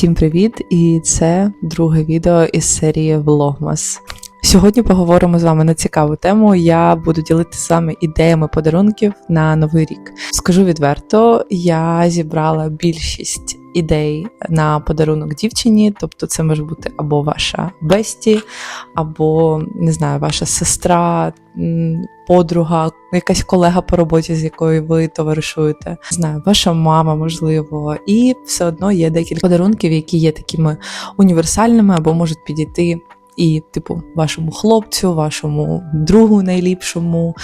Всім привіт! І це друге відео із серії Vlogmas. Сьогодні поговоримо з вами на цікаву тему. Я буду ділитися з вами ідеями подарунків на новий рік. Скажу відверто, я зібрала більшість ідей на подарунок дівчині, тобто це може бути або ваша бесті, або не знаю, ваша сестра, подруга, якась колега по роботі, з якою ви товаришуєте, не знаю, ваша мама, можливо, і все одно є декілька подарунків, які є такими універсальними або можуть підійти. І, типу, вашому хлопцю, вашому другу найліпшому.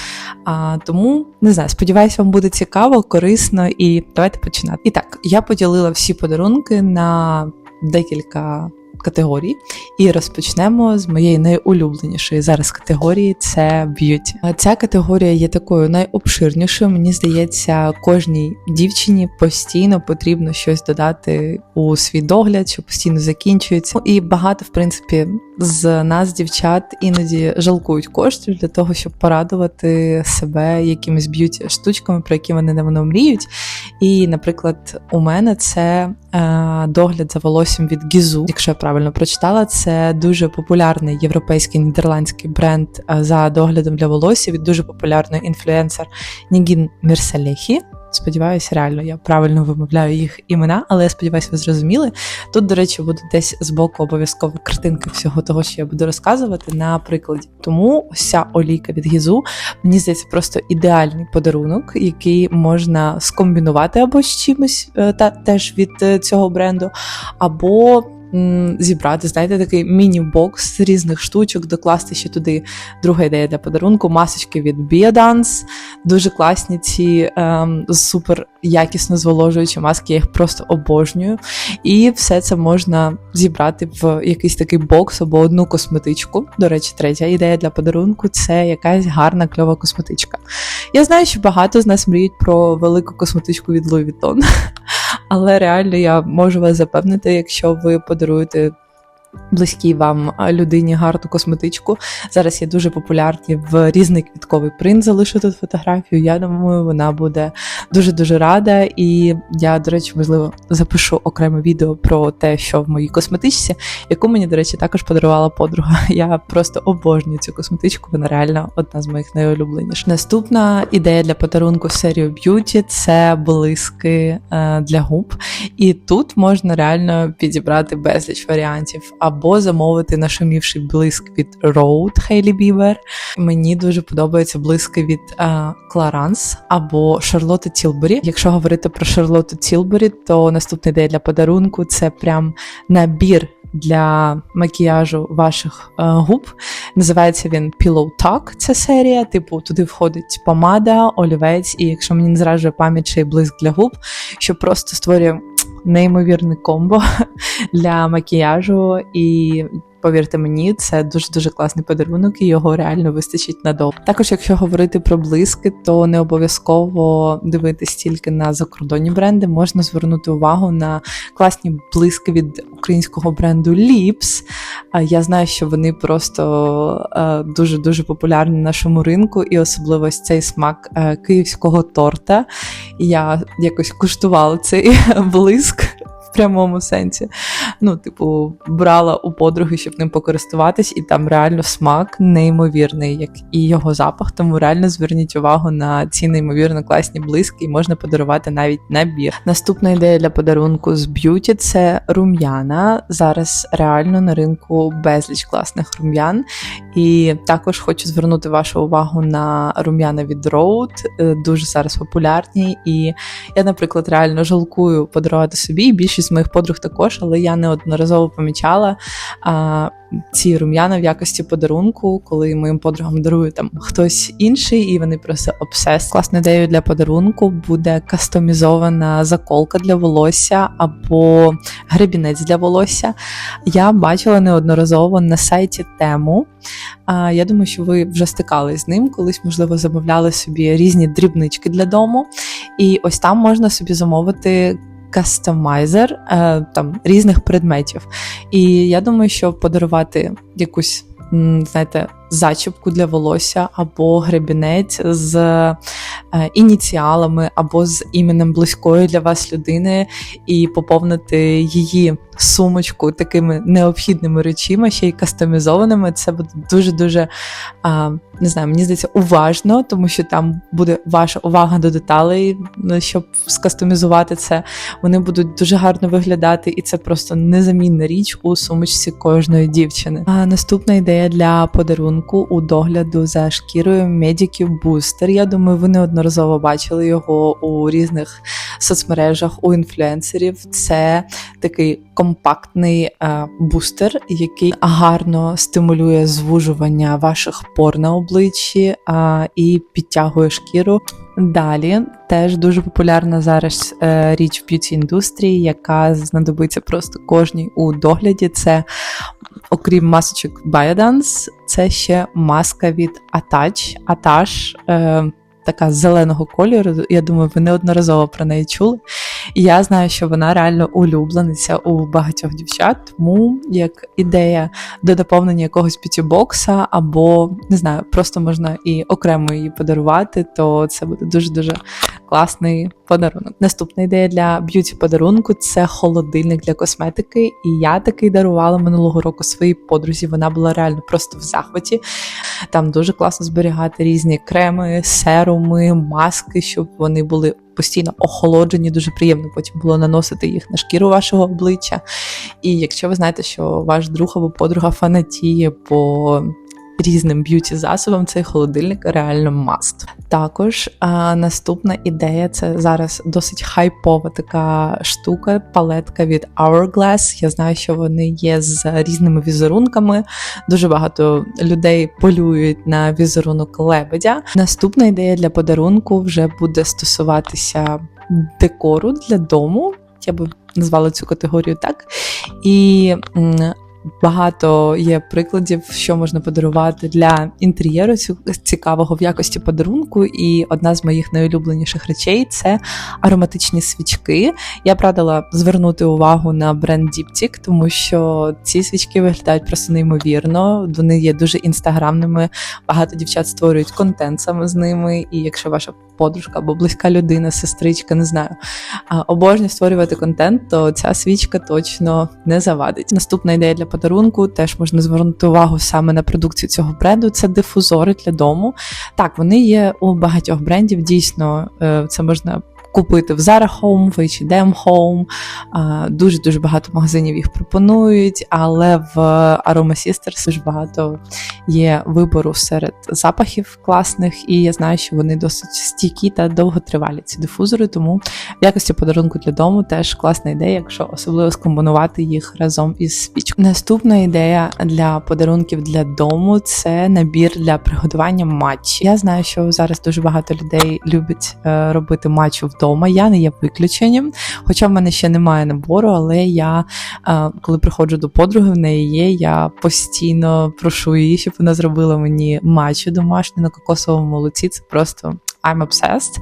А, Тому не знаю, сподіваюся, вам буде цікаво, корисно, і давайте починати. І так, я поділила всі подарунки на декілька категорій, і розпочнемо з моєї найулюбленішої зараз категорії це б'юті. Ця категорія є такою найобширнішою. Мені здається, кожній дівчині постійно потрібно щось додати у свій догляд, що постійно закінчується. І багато, в принципі, з нас, дівчат, іноді жалкують коштів для того, щоб порадувати себе якимись б'юті штучками, про які вони давно мріють. І, наприклад, у мене це е, догляд за волоссям від Гізу, якщо я правильно прочитала, це дуже популярний європейський нідерландський бренд е, за доглядом для волосся від дуже популярної інфлюенсер Нігін Мірселехі. Сподіваюся, реально я правильно вимовляю їх імена, але я сподіваюся, ви зрозуміли. Тут, до речі, буде десь збоку обов'язково картинка всього того, що я буду розказувати на прикладі. Тому ось олійка від Гізу, мені здається, просто ідеальний подарунок, який можна скомбінувати або з чимось, е, та теж від е, цього бренду, або зібрати, знаєте, такий міні-бокс з різних штучок, докласти ще туди друга ідея для подарунку, масочки від Biodance, дуже класні ці ем, супер якісно зволожуючі маски, я їх просто обожнюю. І все це можна зібрати в якийсь такий бокс або одну косметичку. До речі, третя ідея для подарунку це якась гарна кльова косметичка. Я знаю, що багато з нас мріють про велику косметичку від Louis Vuitton, але реально я можу вас запевнити, якщо ви подаруєте. Близькій вам людині гарну косметичку. Зараз є дуже популярні в різний квітковий принт. Залишу тут фотографію. Я думаю, вона буде дуже дуже рада. І я, до речі, можливо, запишу окреме відео про те, що в моїй косметичці, яку мені, до речі, також подарувала подруга. Я просто обожнюю цю косметичку. Вона реально одна з моїх найулюбленіших. Наступна ідея для подарунку серію Beauty – це блиски е, для губ. І тут можна реально підібрати безліч варіантів або замовити нашумівший блиск від Rode Hailey Bieber. Мені дуже подобаються блиски від е, Clarins або Charlotte Tilbury. Якщо говорити про Charlotte Tilbury, то наступна ідея для подарунку це прям набір. Для макіяжу ваших е, губ називається він Pillow Talk, Ця серія. Типу, туди входить помада, олівець, і якщо мені не зраджує пам'ять, й блиск для губ, що просто створює неймовірне комбо для макіяжу, і повірте мені, це дуже дуже класний подарунок, і його реально вистачить надовго. Також, якщо говорити про блиски, то не обов'язково дивитись тільки на закордонні бренди. Можна звернути увагу на класні блиски від українського бренду Lips. Я знаю, що вони просто дуже дуже популярні на нашому ринку, і особливо ось цей смак київського торта. Я якось куштувала цей блиск прямому сенсі. Ну, типу, брала у подруги, щоб ним покористуватись, і там реально смак неймовірний, як і його запах. Тому реально зверніть увагу на ці неймовірно класні блиски, і можна подарувати навіть набір. Наступна ідея для подарунку з б'юті це рум'яна. Зараз реально на ринку безліч класних рум'ян. І також хочу звернути вашу увагу на рум'яна від Rode, е, дуже зараз популярні. І я, наприклад, реально жалкую подарувати собі. і Більшість моїх подруг також, але я неодноразово помічала а, ці рум'яна в якості подарунку, коли моїм подругам дарує там хтось інший, і вони просто обсес. Класною ідеєю для подарунку буде кастомізована заколка для волосся або гребінець для волосся. Я бачила неодноразово на сайті тему. А, Я думаю, що ви вже стикались з ним, колись, можливо, замовляли собі різні дрібнички для дому. І ось там можна собі замовити кастомайзер е, там різних предметів. І я думаю, що подарувати якусь знаєте, зачіпку для волосся, або гребінець з ініціалами, або з іменем близької для вас людини, і поповнити її сумочку такими необхідними речима, ще й кастомізованими. Це буде дуже-дуже не знаю, мені здається, уважно, тому що там буде ваша увага до деталей, щоб скастомізувати це. Вони будуть дуже гарно виглядати, і це просто незамінна річ у сумочці кожної дівчини. А наступна ідея для подарунку у догляду за шкірою Medicube Booster. Я думаю, ви неодноразово бачили його у різних соцмережах у інфлюенсерів. Це такий компактний е, бустер, який гарно стимулює звужування ваших пор на обличчі е, і підтягує шкіру. Далі теж дуже популярна зараз е, річ в б'юті індустрії, яка знадобиться просто кожній у догляді. Це, окрім масочок Biodance, це ще маска від Attach. Attach така зеленого кольору. Я думаю, ви неодноразово про неї чули. І я знаю, що вона реально улюблениця у багатьох дівчат, тому як ідея до доповнення якогось п'ятібокса, або не знаю, просто можна і окремо її подарувати, то це буде дуже-дуже класний подарунок. Наступна ідея для б'юті-подарунку це холодильник для косметики. І я такий дарувала минулого року своїй подрузі. Вона була реально просто в захваті. Там дуже класно зберігати різні креми, серуми, маски, щоб вони були постійно охолоджені, дуже приємно потім було наносити їх на шкіру вашого обличчя. І якщо ви знаєте, що ваш друг або подруга фанатіє по різним б'юті засобам, цей холодильник реально маст. Також а, наступна ідея це зараз досить хайпова така штука, палетка від Hourglass. Я знаю, що вони є з різними візерунками. Дуже багато людей полюють на візерунок лебедя. Наступна ідея для подарунку вже буде стосуватися декору для дому. Я би назвала цю категорію так. І Багато є прикладів, що можна подарувати для інтер'єру цікавого в якості подарунку. І одна з моїх найулюбленіших речей це ароматичні свічки. Я б звернути увагу на бренд Diptyque, тому що ці свічки виглядають просто неймовірно. Вони є дуже інстаграмними. Багато дівчат створюють контент саме з ними. І якщо ваша подружка або близька людина, сестричка, не знаю, обожнює створювати контент, то ця свічка точно не завадить. Наступна ідея для подарунку теж можна звернути увагу саме на продукцію цього бренду. Це дифузори для дому. Так, вони є у багатьох брендів. Дійсно, е, це можна купити в Zara Home, в H&M Home. Дуже-дуже багато магазинів їх пропонують, але в Aroma Sisters дуже багато є вибору серед запахів класних, і я знаю, що вони досить стійкі та довготривалі ці дифузори, тому в якості подарунку для дому теж класна ідея, якщо особливо скомбонувати їх разом із свічкою. Наступна ідея для подарунків для дому це набір для приготування матчі. Я знаю, що зараз дуже багато людей люблять е, робити матчу вдома вдома. Я не є виключенням. Хоча в мене ще немає набору, але я, коли приходжу до подруги, в неї є, я постійно прошу її, щоб вона зробила мені матчу домашню на кокосовому молоці. Це просто I'm obsessed.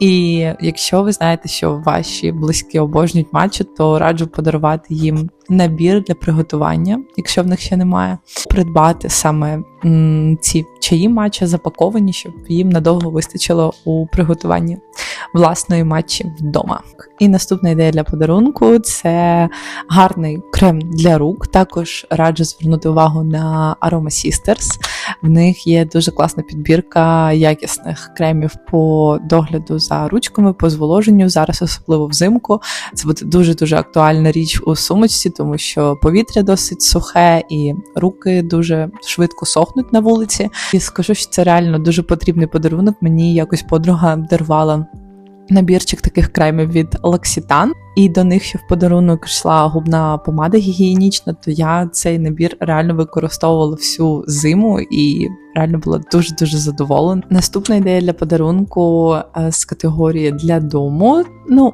І якщо ви знаєте, що ваші близькі обожнюють матчу, то раджу подарувати їм набір для приготування, якщо в них ще немає, придбати саме ці чаї матча запаковані, щоб їм надовго вистачило у приготуванні власної матчі вдома. І наступна ідея для подарунку це гарний крем для рук. Також раджу звернути увагу на Aroma Sisters. В них є дуже класна підбірка якісних кремів по догляду за ручками, по зволоженню. Зараз, особливо взимку, це буде дуже дуже актуальна річ у сумочці, тому що повітря досить сухе і руки дуже швидко сохнуть на вулиці. І скажу, що це реально дуже потрібний подарунок. Мені якось подруга дарувала набірчик таких кремів від L'Occitane, і до них ще в подарунок йшла губна помада гігієнічна, то я цей набір реально використовувала всю зиму і реально була дуже-дуже задоволена. Наступна ідея для подарунку е, з категорії для дому. Ну,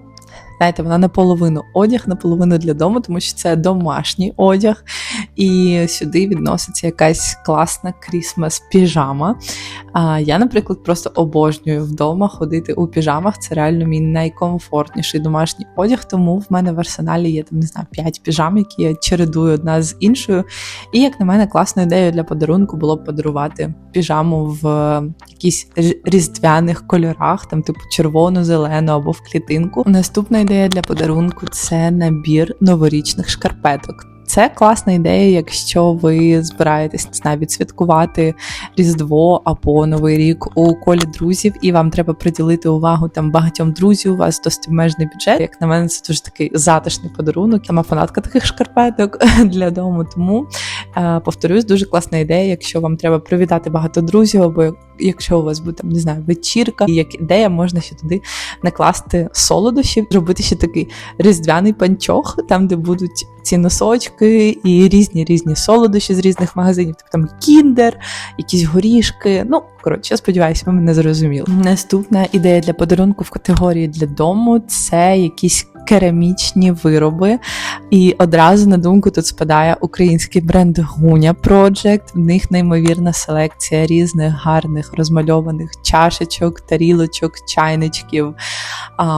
Знаєте, вона наполовину одяг, наполовину для дому, тому що це домашній одяг, і сюди відноситься якась класна крісмас піжама. Я, наприклад, просто обожнюю вдома ходити у піжамах. Це реально мій найкомфортніший домашній одяг, тому в мене в арсеналі є там не знаю 5 піжам, які я чередую одна з іншою. І як на мене, класною ідеєю для подарунку було б подарувати піжаму в якісь різдвяних кольорах, там типу червоно-зелену або в клітинку. Наступна ідея для подарунку це набір новорічних шкарпеток. Це класна ідея, якщо ви збираєтесь не знаю, відсвяткувати Різдво або Новий рік у колі друзів, і вам треба приділити увагу там багатьом друзів. У вас досить обмежений бюджет. Як на мене, це дуже такий затишний подарунок. Сама фанатка таких шкарпеток для дому. Тому е, повторюсь, дуже класна ідея, якщо вам треба привітати багато друзів, або якщо у вас буде там, не знаю, вечірка, і як ідея, можна ще туди накласти солодощі, зробити ще такий різдвяний панчох, там де будуть ці носочки і різні різні солодощі з різних магазинів, тобто там кіндер, якісь горішки. Ну коротше, сподіваюся, ви мене зрозуміли. Наступна ідея для подарунку в категорії для дому це якісь. Керамічні вироби, і одразу на думку тут спадає український бренд Гуня Project. В них неймовірна селекція різних гарних розмальованих чашечок, тарілочок, чайничків,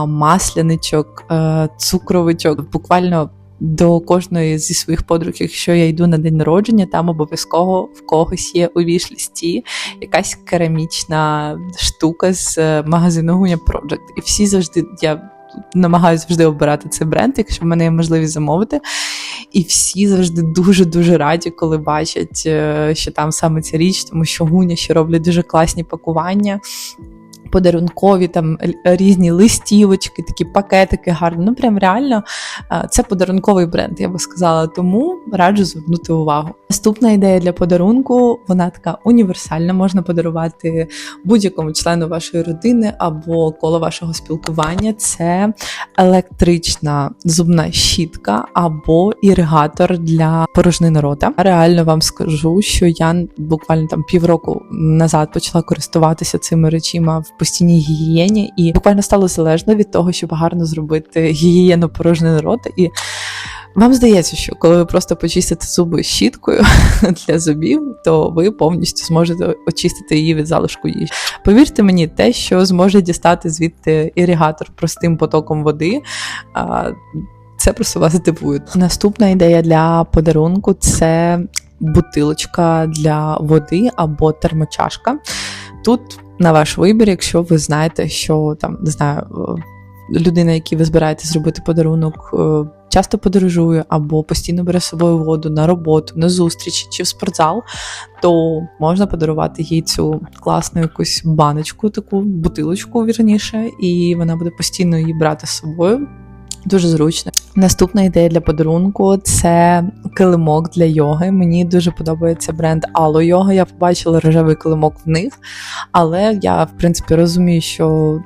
масляничок, е, цукровичок. Буквально до кожної зі своїх подруг, якщо я йду на день народження, там обов'язково в когось є у вішлісті якась керамічна штука з е, магазину Гуня Project. І всі завжди я намагаюся завжди обирати цей бренд, якщо в мене є можливість замовити. І всі завжди дуже-дуже раді, коли бачать, е, що там саме ця річ, тому що гуня ще роблять дуже класні пакування подарункові там різні листівочки, такі пакетики гарні. Ну прям реально це подарунковий бренд, я би сказала. Тому раджу звернути увагу. Наступна ідея для подарунку, вона така універсальна, можна подарувати будь-якому члену вашої родини або коло вашого спілкування. Це електрична зубна щітка або іригатор для порожнини рота. Реально вам скажу, що я буквально там півроку назад почала користуватися цими речима в постійній гігієні, і буквально стало залежно від того, щоб гарно зробити гігієну порожнини рота. І вам здається, що коли ви просто почистите зуби щіткою для зубів, то ви повністю зможете очистити її від залишку їжі. Повірте мені, те, що зможе дістати звідти іригатор простим потоком води. Це просто вас здивує. Наступна ідея для подарунку це бутилочка для води або термочашка. Тут на ваш вибір, якщо ви знаєте, що там не знаю, е, людина, якій ви збираєтесь зробити подарунок, е, часто подорожує або постійно бере з собою воду на роботу, на зустрічі чи в спортзал, то можна подарувати їй цю класну якусь баночку, таку бутилочку вірніше, і вона буде постійно її брати з собою. Дуже зручно. Наступна ідея для подарунку це килимок для йоги. Мені дуже подобається бренд Ало Йога. Я побачила рожевий килимок в них, але я, в принципі, розумію, що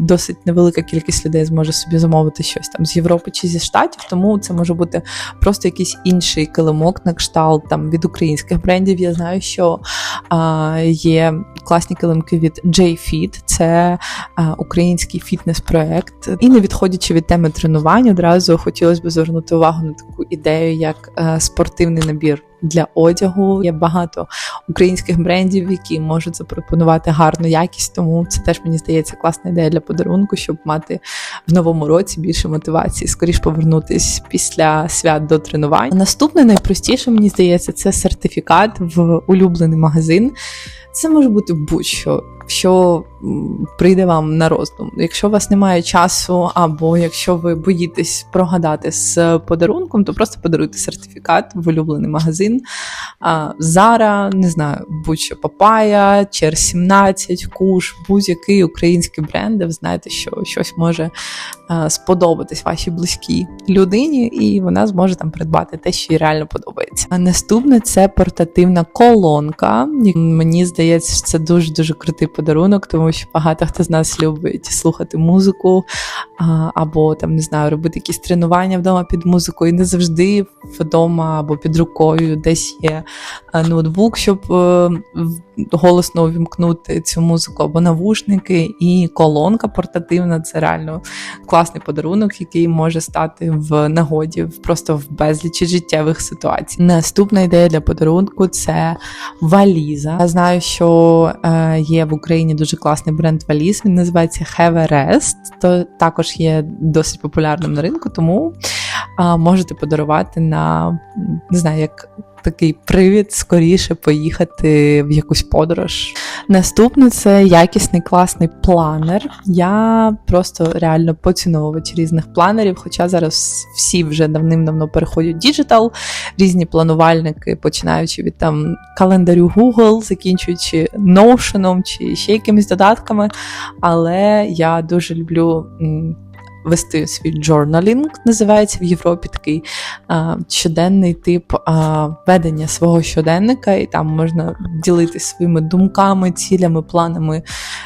досить невелика кількість людей зможе собі замовити щось там з Європи чи зі Штатів, тому це може бути просто якийсь інший килимок на кшталт там від українських брендів. Я знаю, що а, є класні килимки від J-Fit, це а, український фітнес-проект. І не відходячи від теми тренувань, одразу хотілося б звернути увагу на таку ідею, як е, спортивний набір для одягу. Є багато українських брендів, які можуть запропонувати гарну якість. Тому це теж мені здається класна ідея для подарунку, щоб мати в новому році більше мотивації, скоріш повернутись після свят до тренувань. Наступне найпростіше мені здається, це сертифікат в улюблений магазин. Це може бути будь-що що прийде вам на роздум. Якщо у вас немає часу, або якщо ви боїтесь прогадати з подарунком, то просто подаруйте сертифікат в улюблений магазин. Зара, не знаю, будь-що Папая, Чер 17, Куш, будь-який український бренд, ви знаєте, що щось може сподобатись вашій близькій людині, і вона зможе там придбати те, що їй реально подобається. А наступне це портативна колонка. Мені здається, що це дуже дуже крутий подарунок, тому що багато хто з нас любить слухати музику або там не знаю, робити якісь тренування вдома під музику, і не завжди вдома або під рукою десь є е, ноутбук, щоб е, голосно увімкнути цю музику, або навушники, і колонка портативна це реально класний подарунок, який може стати в нагоді просто в безлічі життєвих ситуацій. Наступна ідея для подарунку це валіза. Я знаю, що е, є в Україні дуже класний бренд валіз. Він називається Heverest, то також є досить популярним на ринку, тому можете подарувати на не знаю, як. Такий привід скоріше поїхати в якусь подорож. Наступне це якісний класний планер. Я просто реально поціновувач різних планерів, хоча зараз всі вже давним-давно переходять діджитал, різні планувальники, починаючи від там календарю Google, закінчуючи Notion чи ще якимись додатками. Але я дуже люблю. Вести свій джорналінг, називається в Європі такий а, щоденний тип а, ведення свого щоденника, і там можна ділитися своїми думками, цілями, планами,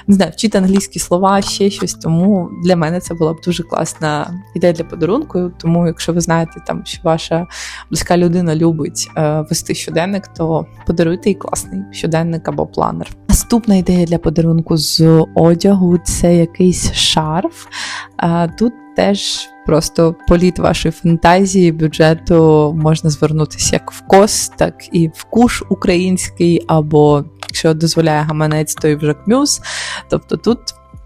не знаю, вчити англійські слова, ще щось. Тому для мене це була б дуже класна ідея для подарунку. Тому, якщо ви знаєте, там що ваша близька людина любить е, вести щоденник, то подаруйте їй класний щоденник або планер. Наступна ідея для подарунку з одягу це якийсь шарф. А тут теж просто політ вашої фантазії, бюджету можна звернутися як в кос, так і в куш український, або якщо дозволяє гаманець, то і в жакмюз. Тобто тут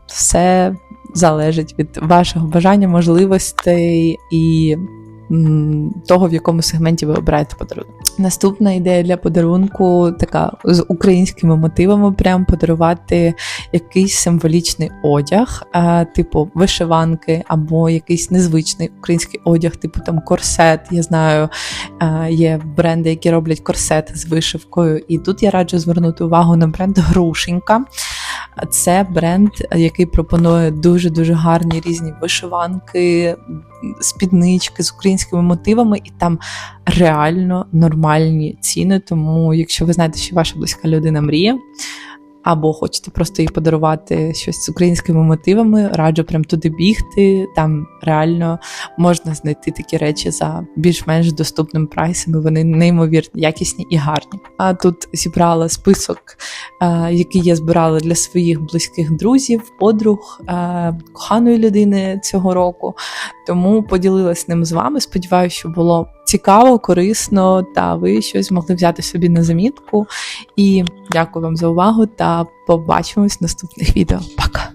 все залежить від вашого бажання, можливостей і того, в якому сегменті ви обираєте подарунок. Наступна ідея для подарунку така з українськими мотивами: прям подарувати якийсь символічний одяг, типу вишиванки, або якийсь незвичний український одяг, типу там корсет. Я знаю, є бренди, які роблять корсети з вишивкою. І тут я раджу звернути увагу на бренд Грушенька. Це бренд, який пропонує дуже дуже гарні різні вишиванки, спіднички з українськими мотивами, і там реально нормальні ціни. Тому, якщо ви знаєте, що ваша близька людина мріє, або хочете просто їй подарувати щось з українськими мотивами, раджу прям туди бігти. Там реально можна знайти такі речі за більш-менш доступним прайсом. Вони неймовірно якісні і гарні. А тут зібрала список, е, який я збирала для своїх близьких друзів, подруг, е, коханої людини цього року. Тому поділилась ним з вами. Сподіваюся, що було цікаво, корисно, та ви щось могли взяти собі на замітку. І дякую вам за увагу та побачимось в наступних відео. Пока!